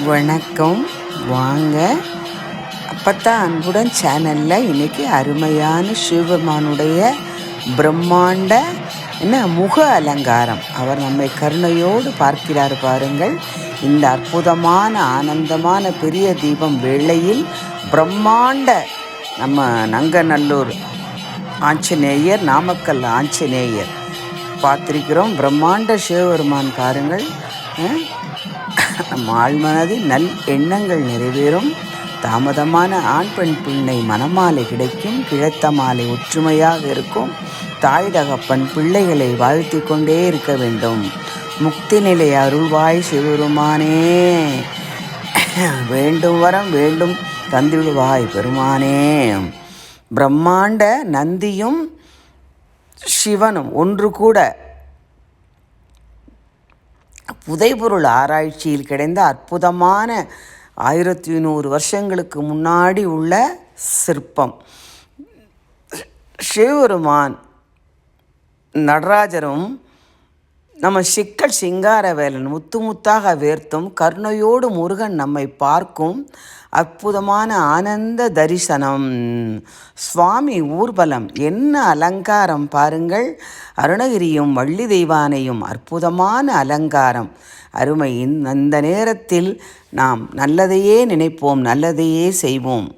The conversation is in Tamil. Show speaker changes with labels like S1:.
S1: வணக்கம். வாங்க. அப்பத்தான் அன்புடன் சேனலில் இன்னைக்கு அருமையான சிவபெருமானுடைய பிரம்மாண்ட என்ன முக அலங்காரம். அவர் நம்மை கருணையோடு பார்க்கிறார் பாருங்கள். இந்த அற்புதமான ஆனந்தமான பெரிய தீபம் வேளையில் பிரம்மாண்ட நம்ம நங்கநல்லூர் ஆஞ்சநேயர் நாமக்கல் ஆஞ்சநேயர் பார்த்திருக்கிறோம். பிரம்மாண்ட சிவபெருமான் பாருங்கள். ஆழ்மனதில் நல் எண்ணங்கள் நிறைவேறும். தாமதமான ஆண் பெண் பிள்ளை மணமாலை கிடைக்கும். கிழத்த மாலை ஒற்றுமையாக இருக்கும். தாய் தகப்பன் பிள்ளைகளை வாழ்த்தி கொண்டே இருக்க வேண்டும். முக்தி நிலை அருள்வாய் சிவருமானே வேண்டும் வரம் வேண்டும் தந்திடுவாய் பெருமானே. பிரம்மாண்ட நந்தியும் சிவனும் ஒன்று கூட புதைபொருள் ஆராய்ச்சியில் கிடைந்த அற்புதமான ஆயிரத்தி நூறு வருஷங்களுக்கு முன்னாடி உள்ள சிற்பம். சிவபெருமான் நடராஜரும் நம்ம சிக்கல் சிங்காரவேலன் முத்து முத்தாக வேர்த்தும் கருணையோடு முருகன் நம்மை பார்க்கும் அற்புதமான ஆனந்த தரிசனம். சுவாமி ஊர்வலம் என்ன அலங்காரம் பாருங்கள். அருணகிரியும் வள்ளி தெய்வானையும் அற்புதமான அலங்காரம். அருமையின் அந்த நேரத்தில் நாம் நல்லதையே நினைப்போம் நல்லதையே செய்வோம்.